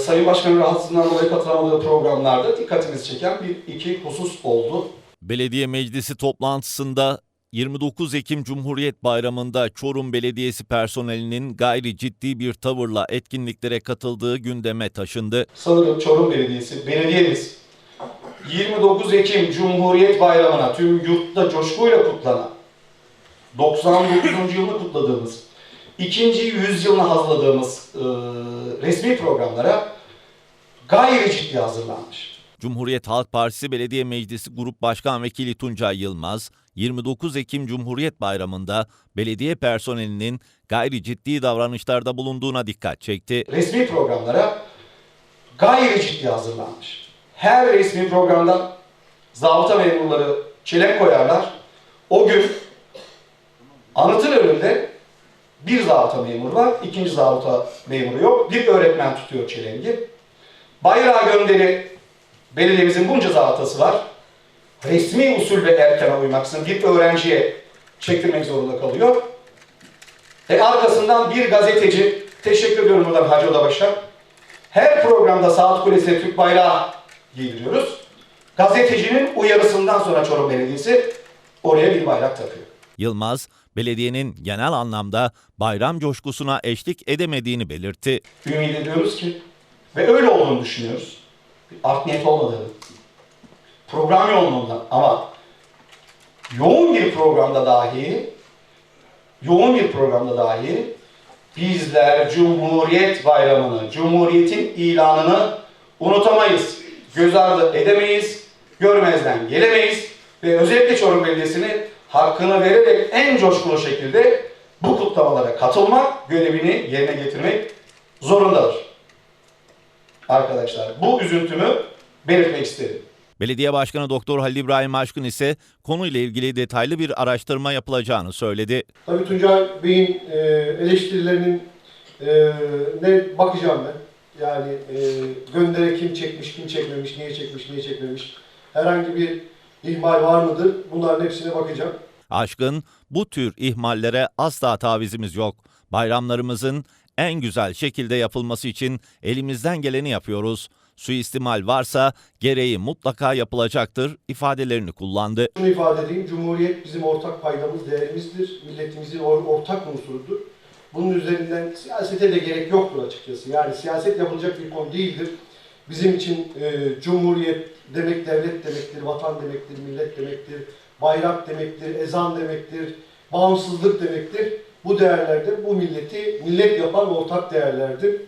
Sayın Başkan'ın rahatsızlığından dolayı katılamadığı programlarda dikkatimizi çeken bir iki husus oldu. Belediye Meclisi toplantısında 29 Ekim Cumhuriyet Bayramı'nda Çorum Belediyesi personelinin gayri ciddi bir tavırla etkinliklere katıldığı gündeme taşındı. Sanırım Çorum Belediyesi, belediyemiz 29 Ekim Cumhuriyet Bayramı'na tüm yurtta coşkuyla kutlanan, 99. yılını kutladığımız, ikinci yüzyılını hazırladığımız e, resmi programlara gayri ciddi hazırlanmış. Cumhuriyet Halk Partisi Belediye Meclisi Grup Başkan Vekili Tuncay Yılmaz, 29 Ekim Cumhuriyet Bayramı'nda belediye personelinin gayri ciddi davranışlarda bulunduğuna dikkat çekti. resmi programlara gayri ciddi hazırlanmış. Her resmi programda zabıta memurları çelenk koyarlar. O gün anıtın önünde bir zabıta memuru var, ikinci zabıta memuru yok. Bir öğretmen tutuyor çelengi. Bayrağı gönderi belediyemizin bunca zabıtası var. Resmi usul ve erkana uymaksızın bir öğrenciye çektirmek zorunda kalıyor. E arkasından bir gazeteci, teşekkür ediyorum buradan Hacı Odabaş'a. Her programda Saat Kulesi'ne Türk bayrağı giydiriyoruz. Gazetecinin uyarısından sonra Çorum Belediyesi oraya bir bayrak takıyor. Yılmaz, belediyenin genel anlamda bayram coşkusuna eşlik edemediğini belirtti. Ümit ediyoruz ki ve öyle olduğunu düşünüyoruz. Art niyet olmadığını, program yoğunluğundan ama yoğun bir programda dahi yoğun bir programda dahi bizler Cumhuriyet Bayramı'nı, Cumhuriyet'in ilanını unutamayız, göz ardı edemeyiz, görmezden gelemeyiz ve özellikle Çorum Belediyesi'ni hakkını vererek en coşkulu şekilde bu kutlamalara katılmak, görevini yerine getirmek zorundadır. Arkadaşlar bu üzüntümü belirtmek isterim. Belediye Başkanı Doktor Halil İbrahim Aşkın ise konuyla ilgili detaylı bir araştırma yapılacağını söyledi. Tabii Tuncay Bey'in e, eleştirilerinin e, ne bakacağım ben. Yani e, göndere kim çekmiş, kim çekmemiş, niye çekmiş, niye çekmemiş. Herhangi bir ihmal var mıdır? Bunların hepsine bakacağım. Aşkın bu tür ihmallere asla tavizimiz yok. Bayramlarımızın en güzel şekilde yapılması için elimizden geleni yapıyoruz. Suistimal varsa gereği mutlaka yapılacaktır ifadelerini kullandı. Şunu ifade edeyim, Cumhuriyet bizim ortak paydamız, değerimizdir. Milletimizin or- ortak unsurudur. Bunun üzerinden siyasete de gerek yoktur açıkçası. Yani siyaset yapılacak bir konu değildir. Bizim için e, Cumhuriyet demek devlet demektir, vatan demektir, millet demektir, bayrak demektir, ezan demektir, bağımsızlık demektir. Bu değerlerdir. Bu milleti millet yapan ortak değerlerdir.